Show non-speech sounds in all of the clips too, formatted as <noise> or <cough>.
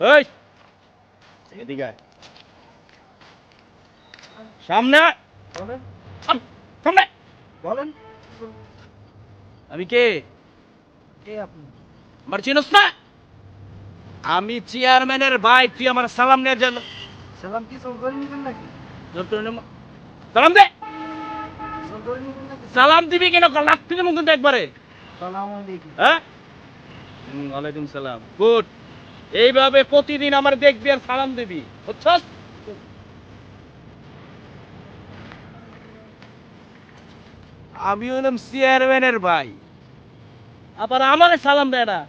এই। এদিকে আয়। সামনে আয়। বলেন। আম, সামনে। বলেন। আমি কে? কে আপনি? আমার চিনস না। আমি চেয়ারম্যানের ভাই তুই আমার সালাম নেওয়ার জন্য সালাম কি সব করে নিবেন নাকি? সালাম দে। সব করে নিবেন নাকি? সালাম দিবি কেন? লাখ থেকে একবারে। সালাম আলাইকুম। হ্যাঁ? ওয়ালাইকুম সালাম। গুড। এইভাবে প্রতিদিন আমার দেখবি আর সালাম দিবি বুঝছস? আমি হলাম চেয়ারম্যানের ভাই। আবার আমার সালাম দেয় না।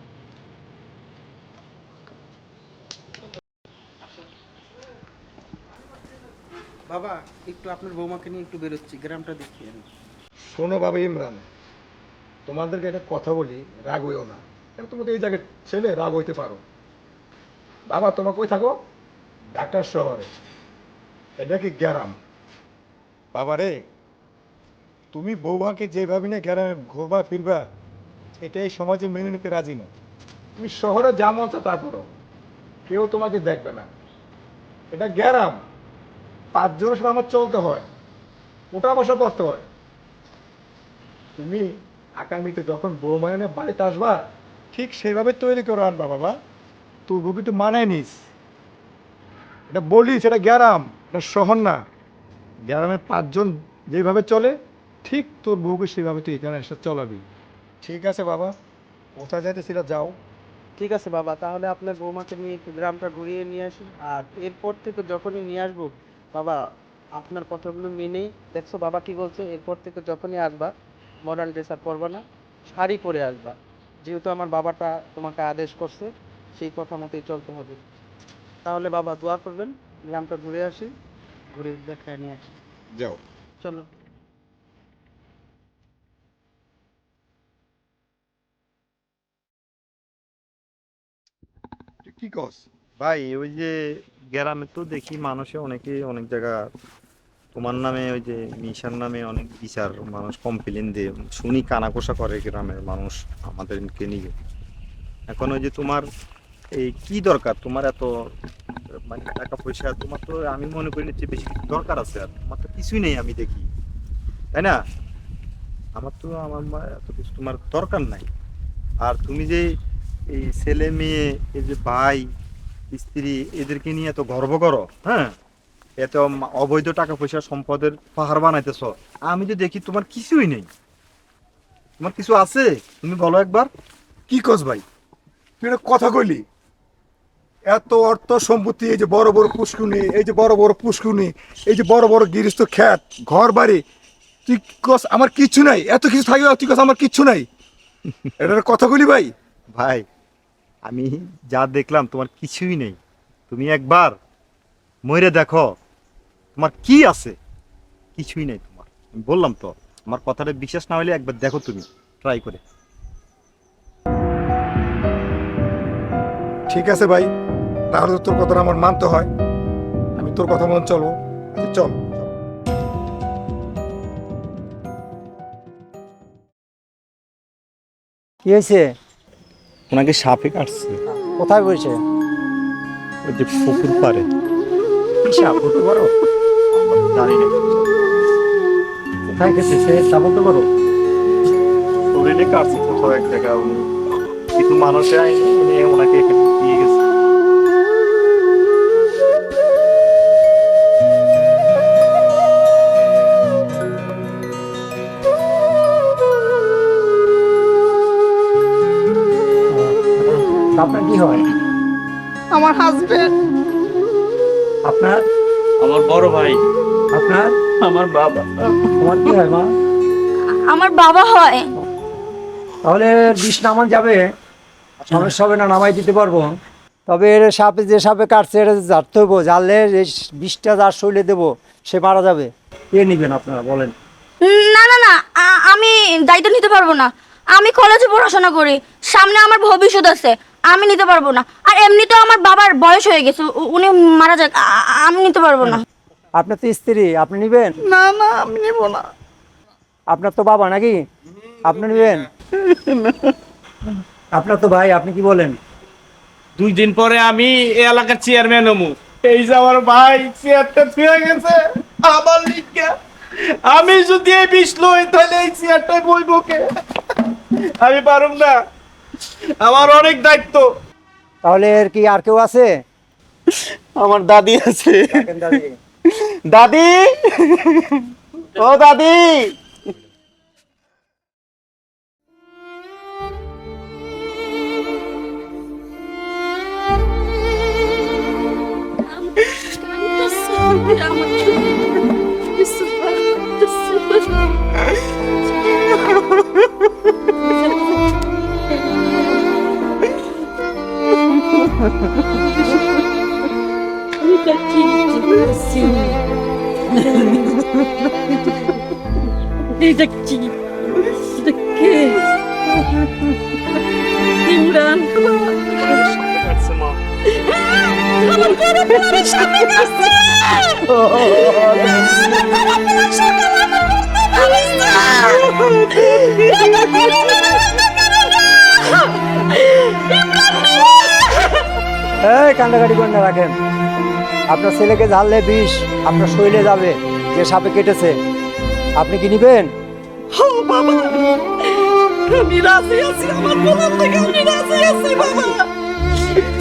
বাবা একটু আপনার বৌমাকে নিয়ে একটু বেরোচ্ছি গ্রামটা দেখি আমি। শোনো বাবা ইমরান তোমাদেরকে একটা কথা বলি রাগ হইও না। কারণ তুমি তো এই জায়গায় ছেলে রাগ হইতে পারো। বাবা তোমার কই থাকো? ঢাকার শহরে। এটা কি গ্যারাম? বাবা রে তুমি বৌমাকে যেভাবে না গ্যারামে ঘোরবা ফিরবা এটা এই সমাজে মেনে নিতে রাজি না। তুমি শহরে যা মন চায় তা করো। কেউ তোমাকে দেখবে না। এটা গ্যারাম। পাঁচজনের সাথে আমার চলতে হয়। ওটা বসা করতে হয়। তুমি আগামীতে যখন বৌমা এনে বাড়িতে আসবা ঠিক সেইভাবে তৈরি করে আনবা বাবা। তোর বউকে তো মানায় নিস এটা বলিস এটা গ্যারাম এটা শহর না গ্যারামের পাঁচজন যেভাবে চলে ঠিক তোর বউকে সেভাবে তুই এখানে এসে চলাবি ঠিক আছে বাবা কোথায় যাইতেছিল যাও ঠিক আছে বাবা তাহলে আপনার বৌমাকে নিয়ে একটু গ্রামটা ঘুরিয়ে নিয়ে আসি আর এরপর থেকে যখনই নিয়ে আসব বাবা আপনার কথাগুলো মেনেই দেখছ বাবা কি বলছে এরপর থেকে যখনই আসবা মডার্ন ড্রেস আর পরবা না, শাড়ি পরে আসবা। যেহেতু আমার বাবাটা তোমাকে আদেশ করছে সেই কথা মতোই চলতে হবে। তাহলে বাবা দোয়া করবেন গ্রামটা ঘুরে আসি ঘুরে দেখায় নিয়ে আসি। যাও। চলো। কি কস? ভাই ওই যে গ্রামে তো দেখি মানুষে অনেকে অনেক জায়গা তোমার নামে ওই যে মিশার নামে অনেক বিচার মানুষ কমপ্লেন দিয়ে। শুনি কানাকোষা করে গ্রামের মানুষ আমাদেরকে নিয়ে। এখন ওই যে তোমার এই কি দরকার? তোমার এত মানে টাকা পয়সা তোমার তো আমি মনে করি যে বেশি কিছু দরকার আছে আর। তোমার তো কিছুই নেই আমি দেখি। তাই না? আমার তো, আমার এত কিছু তোমার দরকার নাই। আর তুমি যে এই ছেলে মেয়ে, এই যে ভাই, স্ত্রী, এদেরকে নিয়ে এত গর্ব করো হ্যাঁ? এত অবৈধ টাকা পয়সা সম্পদের পাহাড় বানাইতেছ। আমি তো দেখি তোমার কিছুই নেই। তোমার কিছু আছে? তুমি বলো একবার। কি কস ভাই? তুই কথা কইলি? এত অর্থ সম্পত্তি এই যে বড় বড় পুষ্কুনি এই যে বড় বড় পুষ্কুনি এই যে বড় বড় গৃহস্থ খ্যাত ঘর বাড়ি তুই কস আমার কিচ্ছু নাই এত কিছু থাকবে তুই কস আমার কিচ্ছু নাই? <laughs> এটার কথা কইলি ভাই। ভাই আমি যা দেখলাম তোমার কিছুই নেই। তুমি একবার মরে দেখো তোমার কি আছে? কিছুই নেই তোমার। আমি বললাম তো আমার কথাটা বিশ্বাস না হলে একবার দেখো তুমি ট্রাই করে। ঠিক আছে ভাই। তাহলে তো তোর কথাটা আমার মানতে হয়। আমি তোর কথা মন চলবো। আচ্ছা, চল। কি হয়েছে? ওনাকে সাপে কাটছে। কোথায় বসে ওই যে পুকুর পারে হিসাব বলতে পারো? জানি না। কোথায় গেছে সে? তা বলতে পারো? শরীরে কাটছে কোথাও এক জায়গা উনি কিছু মানুষে আইনি উনি ওনাকে আপনার কি হয়? আমার হাজবেন্ড আপনার? আমার বড় ভাই। আপনার? আমার বাবা। তোমার কি হয় মা? আমার বাবা হয়। তাহলে বিষ নামান যাবে। সমস্যা হবে না নামাই দিতে পারব। তবে এর সাপে যে সাপে কাটছে এটা জারতে হইব। জানলে বিষটা যার শরীরে দেবো সে মারা যাবে। এ নিবেন আপনারা বলেন। না না না আমি দায়িত্ব নিতে পারব না। আমি কলেজে পড়াশোনা করি। সামনে আমার ভবিষ্যৎ আছে। আমি নিতে পারব না। আর এমনিতেও আমার বাবার বয়স হয়ে গেছে উ- উনি মারা যাক আ- আমি নিতে পারব না। আপনার তো স্ত্রী আপনি নিবেন? না না আমি নেব না। আপনার তো বাবা নাকি? আপনি নেবেন? আপনার তো ভাই আপনি কি বলেন? দুই দিন পরে আমি এই এলাকার চেয়ারম্যান হমু। এই যে আমার ভাই চেয়ারটা ছুঁয়ে গেছে আমার লিখা। আমি যদি এই বিষ লই তাহলে এই চেয়ারটাই বইব কে? আমি পারুম না। আমার অনেক দায়িত্ব। তাহলে এর কি আর কেউ আছে? আমার দাদি আছে। দাদি। দাদি? ও দাদি! এটা কি এটা কে ইমরান আমার ঘরে আমার স্বামী আছে এই কান্দাকাটি করে না রাখেন। আপনার ছেলেকে ঝাললে বিষ আপনার শরীরে যাবে যে সাপে কেটেছে। আপনি কি নিবেন? বাবা আমি রাজি আছি আমার পোলার থেকে আমি রাজি আছি বাবা।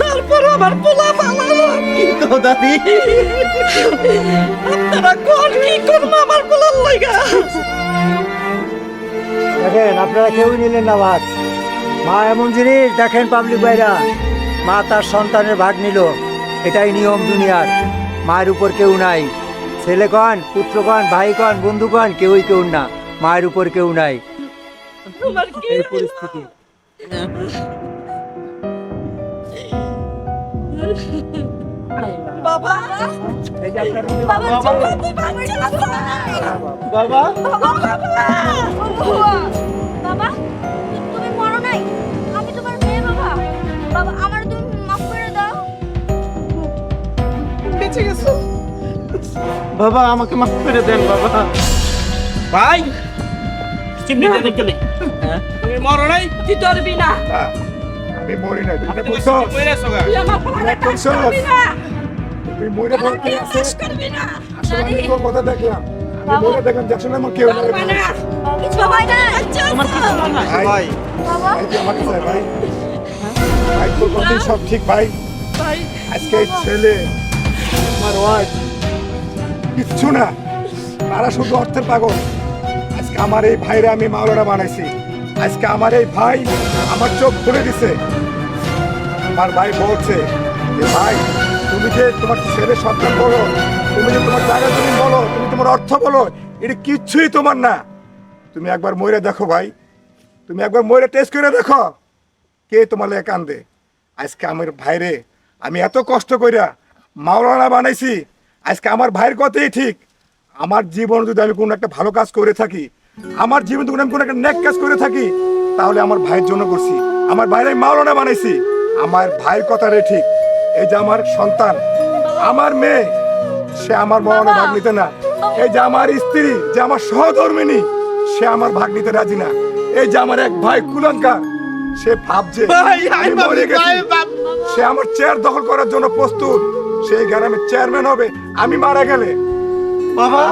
তারপর আমার পোলা পালালো। কিন্তু দাদি? আপনারা কোন কি করব আমার পোলার লাগা দেখেন আপনারা কেউই নিলেন না ভাগ মা এমন জিনিস দেখেন পাবলিক ভাইরা মা তার সন্তানের ভাগ নিল। এটাই নিয়ম দুনিয়ার। মায়ের উপর কেউ নাই। ছেলে কন পুত্র কন ভাই কন বন্ধু কন কেউই কেউ না। মায়ের উপর কেউ নাই। এই পরিস্থিতি। বাবা! এই যে আপনার বাবা চুপ বাবা বাবা। বাবা তুমি মরো নাই। আমি তোমার মেয়ে বাবা। বাবা আমার বেঁচে গেছো? বাবা আমাকে মাফ করে দেন বাবা। ভাই চিমনিটা দেখে নে তুমি মরো নাই তুই ধরবি না আমি মরি না তুমি তুমি বলছো তুই আমার পোলারে তুই কাজ করবি না। তুই মরে পড়ে কে করবি না আসলে আমি তোর কথা দেখলাম। আমি মরে দেখলাম যে আসলে আমার কেউ না। কিছু হয় না। তোমার কিছু না ভাই ভাই। বাবা। ভাই তুই ভাই। ভাই তোর কথাই সব ঠিক ভাই। ভাই আজকে ছেলে আমার ওয়াইফ কিচ্ছু না। তারা শুধু অর্থের পাগল। আজকে আমার এই ভাইরা আমি মাওলানা বানাইছি। আজকে আমার এই ভাই আমার চোখ খুলে দিছে। আমার ভাই বলছে যে, ভাই, তুমি যে তোমার ছেলে সন্তান বলো, তুমি যে তোমার জায়গা জমি বলো, তুমি তোমার অর্থ বলো, এটা কিচ্ছুই তোমার না। তুমি একবার ময়রা দেখো ভাই। তুমি একবার ময়রা টেস্ট করে দেখো। কে তোমার লেগে কান্দে আজকে আমার ভাইরে আমি এত কষ্ট কইরা মাওলানা বানাইছি। আজকে আমার ভাইয়ের কথাই ঠিক। আমার জীবন যদি আমি কোনো একটা ভালো কাজ করে থাকি আমার জীবন যদি আমি কোনো একটা নেক কাজ করে থাকি তাহলে আমার ভাইয়ের জন্য করছি। আমার ভাইয়ের আমি মাওলানা বানাইছি। আমার ভাইয়ের কথাটাই ঠিক। এই যে আমার সন্তান আমার মেয়ে সে আমার মাওলানা ভাগ নিতে না। এই যে আমার স্ত্রী যে আমার সহধর্মিনী সে আমার ভাগ নিতে রাজি না। এই যে আমার এক ভাই কুলঙ্কার সে ভাবছে সে আমার চেয়ার দখল করার জন্য প্রস্তুত। সেই গ্রামের চেয়ারম্যান হবে আমি মারা গেলে। বাবা!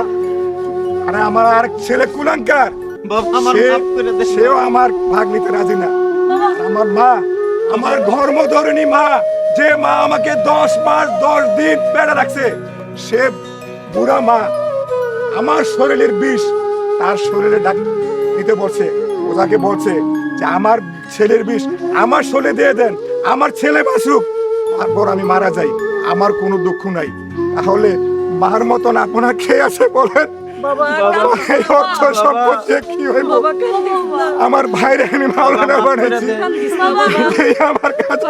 আরে আমার আর ছেলে কুলাঙ্কার। বাবা আমার সে- মাফ করে দে সেও আমার ভাগ নিতে রাজি না। আমার মা আমার ধর্ম ধরনী মা যে মা আমাকে দশ মাস দশ দিন বেড়া রাখছে সে বুড়া মা আমার শরীরের বিষ তার শরীরে ডাক দিতে বলছে ওটাকে বলছে যে আমার ছেলের বিষ আমার শরীরে দিয়ে দেন আমার ছেলে বাসুক তারপর আমি মারা যাই। আমার কোনো দুঃখ নাই। তাহলে মার মতন আপনার খেয়ে আছে বলেন? আমার ভাইরে আমি মাওলানা বাবা আমার কাছে।